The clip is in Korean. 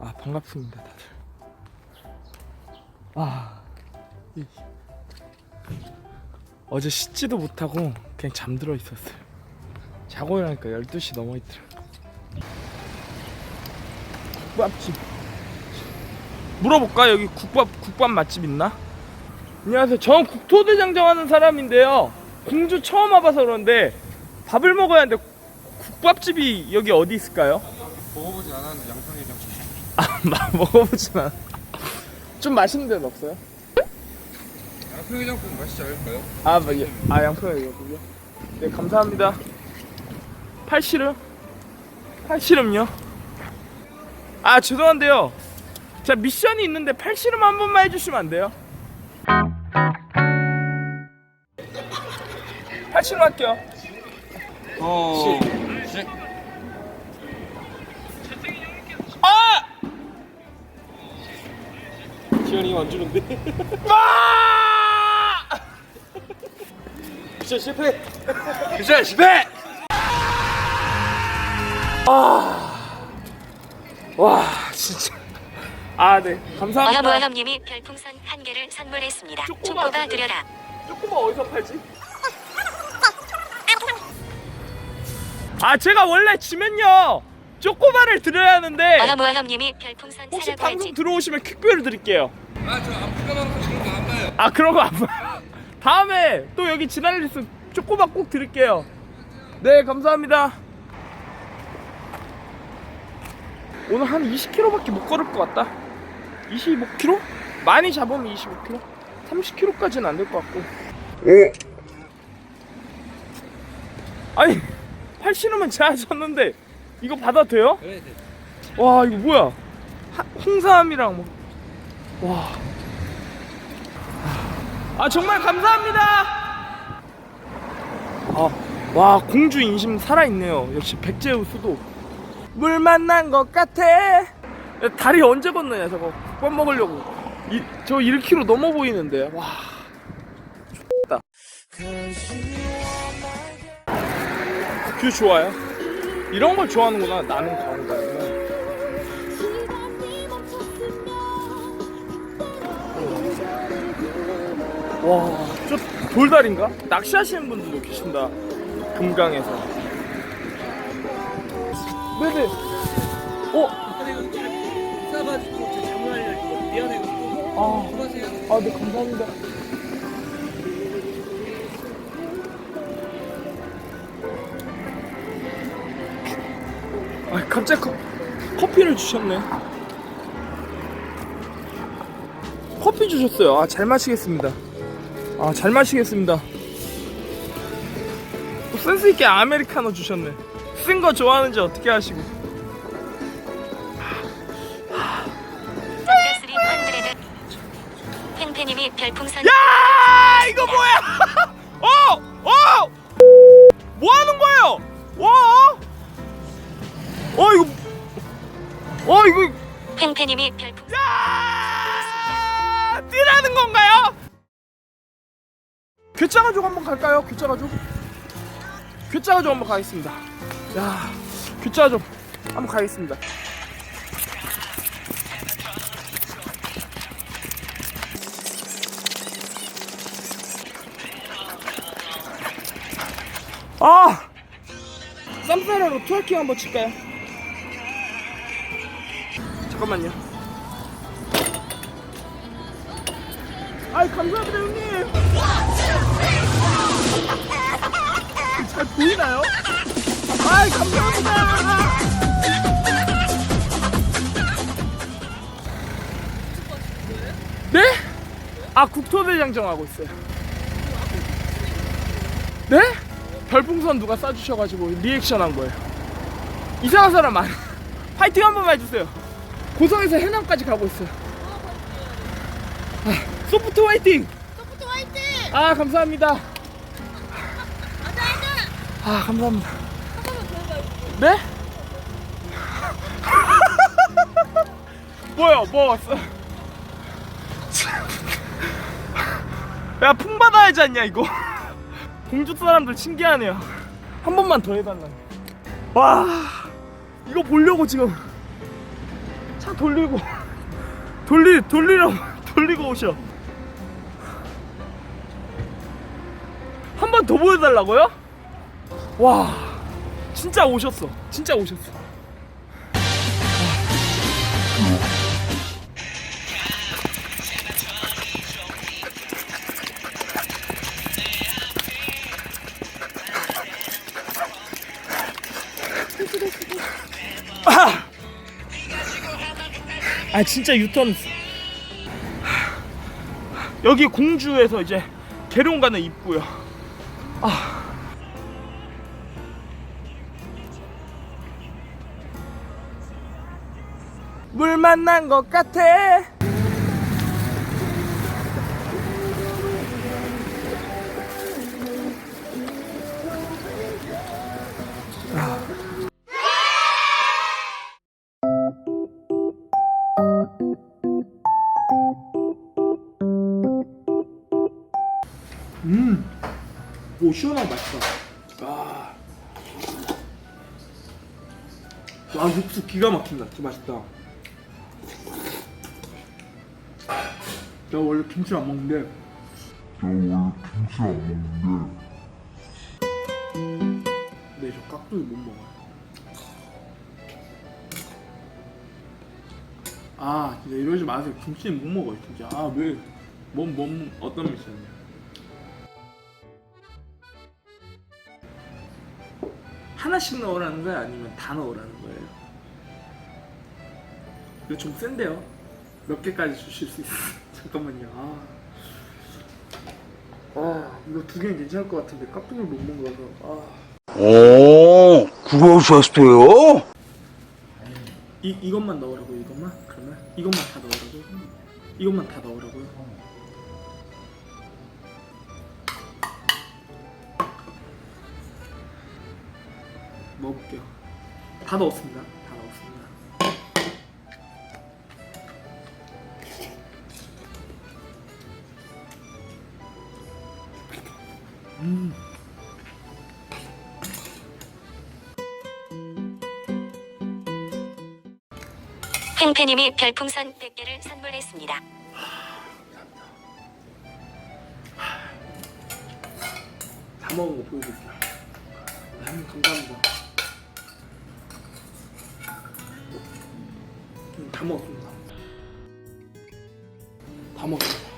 아 반갑습니다 다들. 아 이- 어제 씻지도 못하고 그냥 잠들어 있었어요. 자고 일어나니까 12시 넘어 있더라. 국밥집 물어볼까 여기 국밥 국밥 맛집 있나? 안녕하세요. 전 국토대장정 하는 사람인데요. 공주 처음 와봐서 그런데 밥을 먹어야 하는데 국밥집이 여기 어디 있을까요? 먹어보진 않았는데 양평해장 아, 마- 먹어보진 않아. 좀 맛있는 데는 없어요? 양평해장국 맛있지 않을까요? 아, 뭐, 예. 아 양평이거든요. 네, 감사합니다. 팔씨름? 팔씨름요? 아, 죄송한데요. 자, 미션이 있는데 팔씨름 한 번만 해주시면 안 돼요? 팔씨름 할게요. 어... 시... 지현이 안 주는데? 아! 미션 실패! 미션 실패! 와, 진짜. 아, 네. 감사합니다. 어여모어염님이 별풍선 한 개를 선물했습니다. 쪼꼬바 드려라. 조금만 어디서 팔지? 아 제가 원래 지면요 쪼꼬바를 드려야 하는데 어여모어염님이 별풍선 혹시 사라고 방송 할지. 들어오시면 퀵뷰를 드릴게요. 아저 아프리카 방송 그런 거안 봐요. 아 그런 거 안 봐요. 다음에 또 여기 지날 일 있으면 쪼꼬바 꼭 드릴게요. 네 감사합니다. 오늘 한 20km밖에 못 걸을 것 같다. 25km? 많이 잡으면 25km 30km까지는 안 될 것 같고. 아니 팔 신으면 제가 졌는데 이거 받아도 돼요? 그래 네와 이거 뭐야 하- 홍삼이랑 뭐 와. 아 정말 감사합니다. 아, 와 공주 인심 살아있네요. 역시 백제우 수도. 물 만난 것 같아. 야, 다리 언제 건너냐 저거. 국밥 먹으려고. 이, 저 1km 넘어 보이는데. 와. 좋다. 뷰 좋아요? 이런 걸 좋아하는구나. 나는 강원도는. 와, 저 돌다리인가? 낚시하시는 분들도 계신다. 금강에서. 네네. 어? 아, 수고하세요 아, 네, 감사합니다. 갑자기 커, 커피를 주셨네. 커피 주셨어요. 아, 잘 마시겠습니다. 아, 잘 마시겠습니다. 또 센스 있게 아메리카노 주셨네. 쓴 거 좋아하는지 어떻게 별풍선. 야 이거 뭐야? 별풍선. 야! 뛰라는 건가요? 괴짜 가족 한번 갈까요? 괴짜 가족? 괴짜 가족 한번 가겠습니다. 야, 괴짜 가족 한번 가겠습니다. 아! 쌈싸라로 트월킹 한번 칠까요? 잠깐만요. 아이 감사합니다 형님. 잘 보이나요? 아이 감사합니다. 네? 아 국토대장정 하고 있어요. 네? 별풍선 누가 쏴주셔가지고 리액션 한 거예요. 이상한 사람 많아. 파이팅 한 번만 해주세요. 고성에서 해남까지 가고 있어요. 아, 소프트 화이팅! 소프트 화이팅! 아 감사합니다. 아자 아자! 아 감사합니다. 네? 뭐야 뭐 왔어? 야풍 받아야지 않냐 이거? 공주 사람들 신기하네요. 한 번만 더 해달라. 와 이거 보려고 지금 차 돌리고 돌리 돌리라고 돌리고 오셔. 한 번 더 보여달라고요? 와 진짜 오셨어 진짜 오셨어 아! 아 진짜 유턴 여기 공주에서 이제 계룡 가는 입구요 아. 물 만난 것 같아. 음, 오 시원하고 맛있다. 아, 와 육수 기가 막힌다. 진짜 맛있다. 저 원래 김치 안 먹는데. 저 원래 김치 안 먹는데. 네, 저 깍두기 못 먹어요. 아, 진짜 이러지 마세요. 김치는 못 먹어요, 진짜. 아, 왜? 뭔, 뭔, 어떤 미션이야? 하나씩 넣으라는 거야? 아니면 다 넣으라는 거예요? 이거 좀 센데요? 몇 개까지 주실 수 있어요? 잠깐만요. 아. 아, 이거 두 개는 괜찮을 것 같은데 깍두기를 못 먹어서. 아. 오, 그러셨어요? 이 이것만 넣으라고 이것만? 그러면 이것만 다 넣으라고? 이것만 다 넣으라고요? 넣어볼게요. 다 넣었습니다. 다 넣었습니다. 팽팽님이 별풍선 100개를 선물했습니다. 다 먹은 거 보여드릴게요. 아, 감사합니다. 다 먹었습니다. 다 먹었습니다.